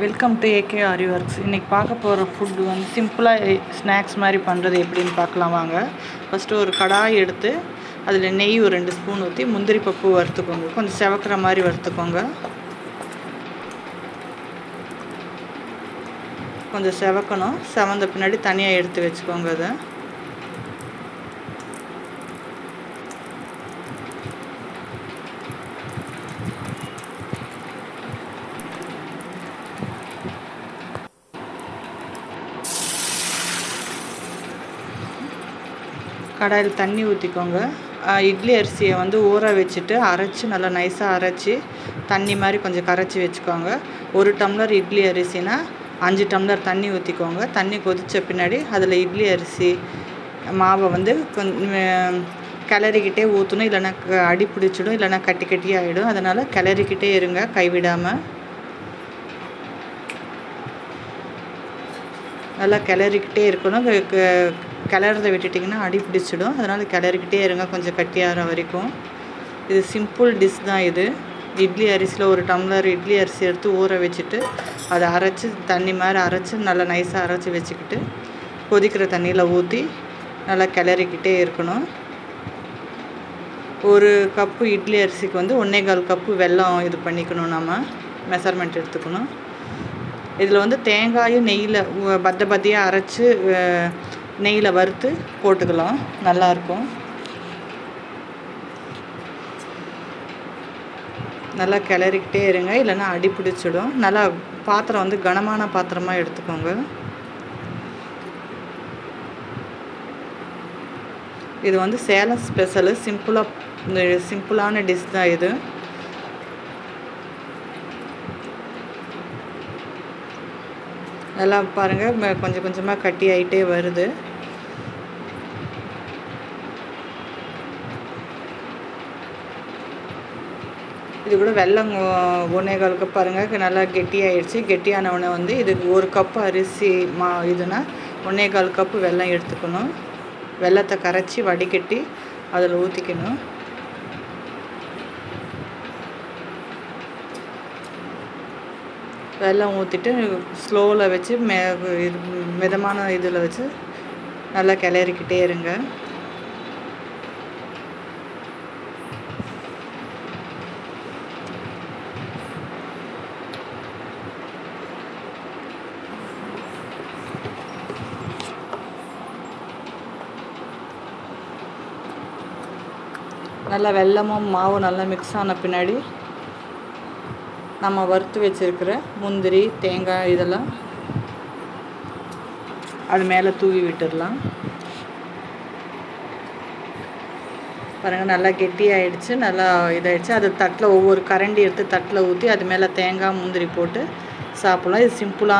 Welcome to A K Aari works இன்றைக்கி பார்க்க போகிற ஃபுட்டு வந்து சிம்பிளாக ஸ்நாக்ஸ் மாதிரி பண்ணுறது எப்படின்னு பார்க்கலாம் வாங்க. ஃபஸ்ட்டு ஒரு கடாய் எடுத்து அதில் நெய் ஒரு ரெண்டு ஸ்பூன் ஊற்றி முந்திரி பப்பு வறுத்துக்கோங்க. கொஞ்சம் செவக்கிற மாதிரி வறுத்துக்கோங்க. கொஞ்சம் செவக்கணும். செவந்த பின்னாடி தனியாக எடுத்து வச்சுக்கோங்க அதை. கடாயில் தண்ணி ஊற்றிக்கோங்க இட்லி அரிசியை வந்து ஊற வச்சுட்டு அரைச்சி நல்லா நைஸாக அரைச்சி தண்ணி மாதிரி கொஞ்சம் கரைச்சி வச்சுக்கோங்க. ஒரு டம்ளர் இட்லி அரிசினா அஞ்சு டம்ளர் தண்ணி ஊற்றிக்கோங்க தண்ணி கொதித்த பின்னாடி அதில் இட்லி அரிசி மாவை வந்து கொஞ்சம் கிளறிக்கிட்டே ஊற்றணும் இல்லைன்னா அடி பிடிச்சிடும். இல்லைன்னா கட்டி கட்டி ஆகிடும் அதனால் கிளறிக்கிட்டே இருங்க. கைவிடாமல் நல்லா கிளறிக்கிட்டே இருக்கணும். கிளறத விட்டுட்டிங்கன்னா அடி பிடிச்சிடும். அதனால் கிளறிக்கிட்டே இருங்க. கொஞ்சம் கட்டியாகிற வரைக்கும். இது சிம்பிள் டிஷ் தான் இது. இட்லி அரிசியில் ஒரு டம்ளர் இட்லி அரிசி எடுத்து ஊற வச்சுட்டு அதை அரைச்சி தண்ணி மாதிரி அரைச்சி நல்லா நைஸாக அரைச்சி வச்சுக்கிட்டு கொதிக்கிற தண்ணியில் ஊற்றி நல்லா கிளறிக்கிட்டே இருக்கணும். ஒரு கப்பு இட்லி அரிசிக்கு வந்து ஒன்றே கால் கப்பு வெல்லம் இது பண்ணிக்கணும் நம்ம மெஷர்மெண்ட் எடுத்துக்கணும். இதில் வந்து தேங்காயும் நெய்யில் பத்த பத்தியாக அரைச்சி நெய்யில் வறுத்து போட்டுக்கலாம். நல்லாயிருக்கும். நல்லா கிளறிக்கிட்டே இருங்க. இல்லைன்னா அடி பிடிச்சிடும். நல்லா பாத்திரம் வந்து கனமான பாத்திரமாக எடுத்துக்கோங்க. இது வந்து சேலம் ஸ்பெஷலு. சிம்பிளாக சிம்பிளான டிஷ் தான் இது. நல்லா பாருங்கள் கொஞ்சம் கொஞ்சமாக கட்டி ஆகிட்டே வருது. இது கூட வெள்ளம் ஒன்றே கப் பாருங்கள் நல்லா கெட்டியாயிடுச்சு கெட்டியானவுடனே வந்து இதுக்கு ஒரு கப்பு அரிசி மா இதுனா ஒன்றேகால் கப்பு வெல்லம் எடுத்துக்கணும். வெள்ளத்தை கரைச்சி வடிகட்டி அதில் ஊற்றிக்கணும் வெல்லம் ஊற்றிட்டு ஸ்லோவில் வச்சு மெ இது மிதமான இதில் வச்சு நல்லா கிளறிக்கிட்டே இருங்க. நல்லா வெல்லமும் மாவும் நல்லா மிக்ஸ் ஆன பின்னாடி நம்ம வறுத்து வச்சுருக்கிற முந்திரி தேங்காய் இதெல்லாம் அது மேலே தூவி விட்டுடலாம். பாருங்கள் நல்லா கெட்டியாயிடுச்சு நல்லா இதாகிடுச்சு அது தட்டில் ஒவ்வொரு கரண்டி எடுத்து தட்டில் ஊற்றி அது மேலே தேங்காய் முந்திரி போட்டு சாப்பிட்லாம். இது சிம்பிளாக